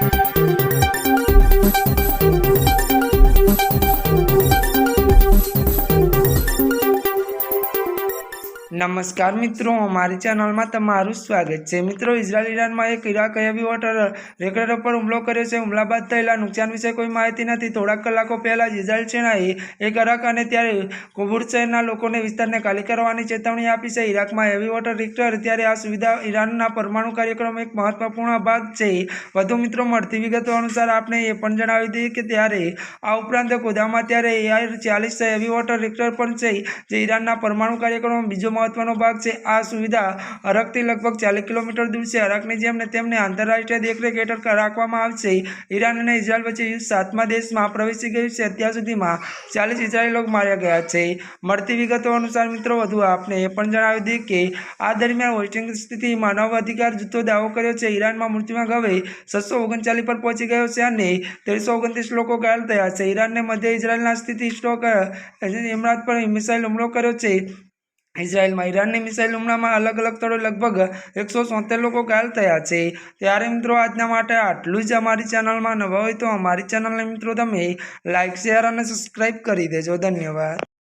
Thank you. નમસ્કાર મિત્રો, અમારી ચેનલમાં તમારું સ્વાગત છે. મિત્રો, ઇઝરાયલ ઈરાનમાં એક ઇરાક હેવી વોટર રેકર્ડર પર હુમલો કર્યો છે. હુમલા બાદ થયેલા નુકસાન વિશે કોઈ માહિતી નથી. થોડાક કલાકો પહેલાં જ ઇઝરાયલ સેનાએ એક ઇરાક અને ત્યારે કુબુર શહેરના લોકોને વિસ્તારને ખાલી કરવાની ચેતવણી આપી છે. ઇરાકમાં હેવી વોટર રેક્ટર ત્યારે આ સુવિધા ઈરાનના પરમાણુ કાર્યક્રમ એક મહત્વપૂર્ણ ભાગ છે. વધુ મિત્રો, મળતી વિગતો અનુસાર આપણે એ પણ જણાવી દઈએ કે ત્યારે આ ઉપરાંત ગોદામાં ત્યારે એઆર ચાલીસ હેવી વોટર રેક્ટર પણ છે, જે ઈરાનના પરમાણુ કાર્યક્રમમાં બીજો મહત્વનો ભાગ છે આ સુવિધા અરકથી લગભગ ચાલીસ કિલોમીટર દૂર છે અરકની જેમને તેમને આંતરરાષ્ટ્રીય દેખરેખ હેઠળ રાખવામાં આવશે ઈરાન અને ઇઝરાયલ વચ્ચે યુદ્ધ સાતમા દેશમાં પ્રવેશી ગયું છે અત્યાર સુધીમાં ચાલીસ ઇઝરાયલી લોકો માર્યા ગયા છે મળતી વિગતો અનુસાર મિત્રો વધુ આપને એ પણ જણાવી દઈએ કે આ દરમિયાન વોસ્ટિંગ સ્થિતિ માનવ અધિકાર જૂથો દાવો કર્યો છે ઈરાનમાં મૃત્યુમાં ગવે છસો ઓગણચાલીસ પર પહોંચી ગયો છે અને તેરસો ઓગણત્રીસ લોકો ઘાયલ થયા છે ઈરાનને મધ્ય ઇઝરાયલના સ્થિતિ સ્ટોક ઇમરાત પર મિસાઇલ હુમલો કર્યો છે ઇઝરાયલમાં ઈરાનની મિસાઇલ હુમલામાં અલગ અલગ સ્થળોએ લગભગ એકસો સોતેર લોકો ઘાયલ થયા છે. ત્યારે મિત્રો, આજના માટે આટલું જ અમારી ચેનલમાં નવા હોય તો અમારી ચેનલને મિત્રો, તમે લાઇક શેર અને સબસ્ક્રાઈબ કરી દેજો. ધન્યવાદ.